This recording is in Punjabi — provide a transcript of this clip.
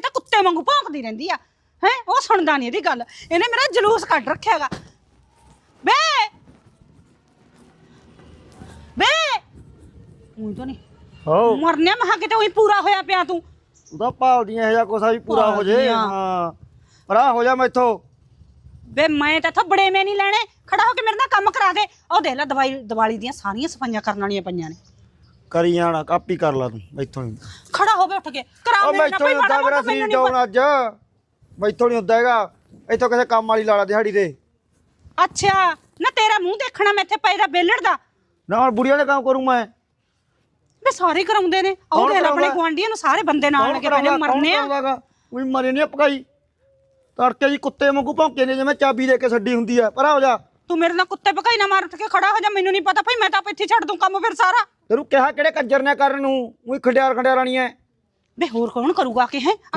ਤਾਂ ਕੁੱਤੇ ਵਾਂਗੂ ਭੌਂਕਦੀ ਰਹਿੰਦੀ ਆ। ਹੈ? ਉਹ ਸੁਣਦਾ ਨਹੀਂ ਇਹਦੀ ਗੱਲ। ਇਹਨੇ ਮੇਰਾ ਜਲੂਸ ਕੱਢ ਰੱਖਿਆਗਾ ਬੇ! ਬੇ! ਉਹ ਤਾਂ ਨਹੀਂ। ਹੋ ਮਰਨਿਆ ਮਹਾ ਕਿਤੇ ਉਹੀ ਪੂਰਾ ਹੋਇਆ ਪਿਆ ਤੂੰ। ਤਾਂ ਭਾਲਦੀਆਂ ਇਹ ਕੁਛ ਆ ਵੀ ਪੂਰਾ ਹੋ ਜੇ। ਭਾਲਦੀਆਂ। ਹਾਂ। ਪਰਾ ਹੋ ਜਾ ਮੈਥੋਂ। ਬੇ ਮੈਂ ਤਾਂ ਥੱਬੜੇ ਮੈਂ ਨਹੀਂ ਲੈਣੇ। ਖੜਾ ਹੋ ਕੇ ਮੇਰੇ ਨਾਲ ਕੰਮ ਕਰਾ ਦੇ। ਉਹ ਦੇਖ ਲੈ ਦਵਾਈ ਦੀਵਾਲੀ ਦੀਆਂ ਸਾਰੀਆਂ ਸਫਾਈਆਂ ਕਰਨ ਵਾਲੀਆਂ ਪਈਆਂ ਨੇ। ਕਰੀ ਜਾਣਾ ਕਾਪੀ ਕਰ ਲਾ ਤੂੰ ਮੈਥੋਂ ਹੀ। ਖੜਾ ਹੋ ਕੇ ਉੱਠ ਕੇ ਕਰਾ ਉਹ ਮੇਰੇ ਨਾਲ ਮੈਥੋਂ ਕੋਈ ਨਹੀਂ ਮਾੜਾ ਮੇਰਾ ਮੋਟਾ ਸਰੀਰ ਮੈਨੂੰ ਡਾਊਨ ਅੱਜ। ਮੈਥੋਂ ਨਹੀਂ ਹੁੰਦਾ ਹੈਗਾ। ਇੱਥੋਂ ਕਿਸੇ ਕੰਮ ਵਾਲੀ ਲਾ ਲਾ ਦਿਹਾੜੀ ਦੇ ਅੱਛਾ ਨਾ ਤੇਰਾ ਮੂੰਹ ਦੇਖਣਾ ਮੈਂ ਇੱਥੇ ਪਈ ਦਾ ਬੇਲੜ ਦਾ। ਨਾ ਹੁਣ ਬੁੜੀਆਂ ਦੇ ਕੰਮ ਕਰੂੰ ਮੈਂ। ਵੇ ਸਾਰੇ ਕਰਾਉਂਦੇ ਨੇ। ਕੌਣ ਦੇਖ ਲੈ ਆਪਣੇ ਕਰਾਉਂਦਾ? ਗੁਆਂਢੀਆਂ ਨੂੰ ਸਾਰੇ ਬੰਦੇ ਨਾਲ ਲੱਗੇ ਪਏ ਨੇ ਮਰਨੇ ਆ। ਕੋਈ ਮਰੇ ਨਹੀਂ ਪਕਾਈ। ਤੜਕੇ ਜੀ ਕੁੱਤੇ ਵਾਂਗੂ ਭੌਂਕੇ ਨੇ ਜਿਵੇਂ ਚਾਬੀ ਦੇ ਕੇ ਛੱਡੀ ਹੁੰਦੀ ਆ। ਪਰਾ ਹੋ ਜਾ। ਤੂੰ ਮੇਰੇ ਨਾਲ ਕੁੱਤੇ ਭਕਾਈ ਨਾ ਮਾਰ ਉੱਠ ਕੇ ਖੜਾ ਹੋ ਜਾ ਮੈਨੂੰ ਨਹੀਂ ਪਤਾ। ਭਾਈ ਮੈਂ ਤਾਂ ਆਪ ਇੱਥੇ ਛੱਡ ਦੂੰ ਕੰਮ ਫਿਰ ਸਾਰਾ। ਤੈਨੂੰ ਕਿਹਾ ਕਿਹੜੇ ਕੰਜਰ ਨੇ ਕਰਨ ਨੂੰ? ਉਹੀ ਖੰਡਿਆਰ ਖੰਡਿਆਰ ਰਾਣੀ ਐ ਬੇ ਹੋਰ ਕੌਣ ਕਰੂਗਾ ਕਿ ਹੈ?